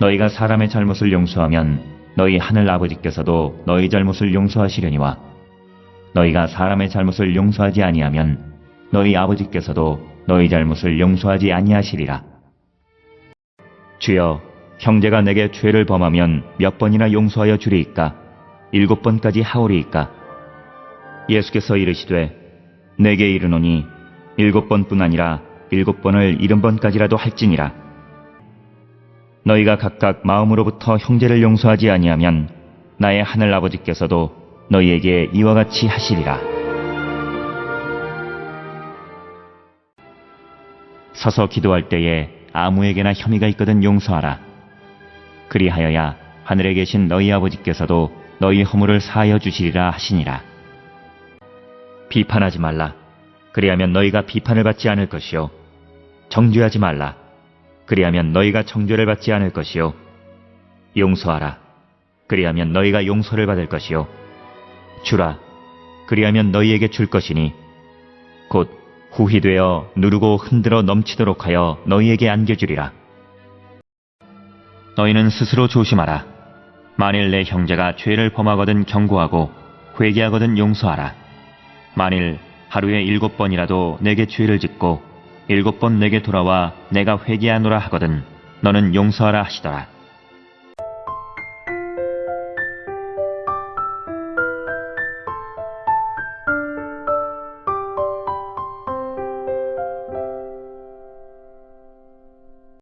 너희가 사람의 잘못을 용서하면 너희 하늘 아버지께서도 너희 잘못을 용서하시려니와 너희가 사람의 잘못을 용서하지 아니하면 너희 아버지께서도 너희 잘못을 용서하지 아니하시리라. 주여, 형제가 내게 죄를 범하면 몇 번이나 용서하여 주리이까? 일곱 번까지 하오리이까? 예수께서 이르시되 내게 이르노니 일곱 번뿐 아니라 일곱 번을 일흔 번까지라도 할지니라. 너희가 각각 마음으로부터 형제를 용서하지 아니하면 나의 하늘 아버지께서도 너희에게 이와 같이 하시리라. 서서 기도할 때에 아무에게나 혐의가 있거든 용서하라. 그리하여야 하늘에 계신 너희 아버지께서도 너희 허물을 사하여 주시리라 하시니라. 비판하지 말라. 그리하면 너희가 비판을 받지 않을 것이요. 정죄하지 말라. 그리하면 너희가 정죄를 받지 않을 것이요. 용서하라. 그리하면 너희가 용서를 받을 것이요. 주라. 그리하면 너희에게 줄 것이니 곧 후히 되어 누르고 흔들어 넘치도록 하여 너희에게 안겨주리라. 너희는 스스로 조심하라. 만일 내 형제가 죄를 범하거든 경고하고 회개하거든 용서하라. 만일 하루에 일곱 번이라도 내게 죄를 짓고 일곱 번 내게 돌아와 내가 회개하노라 하거든 너는 용서하라 하시더라.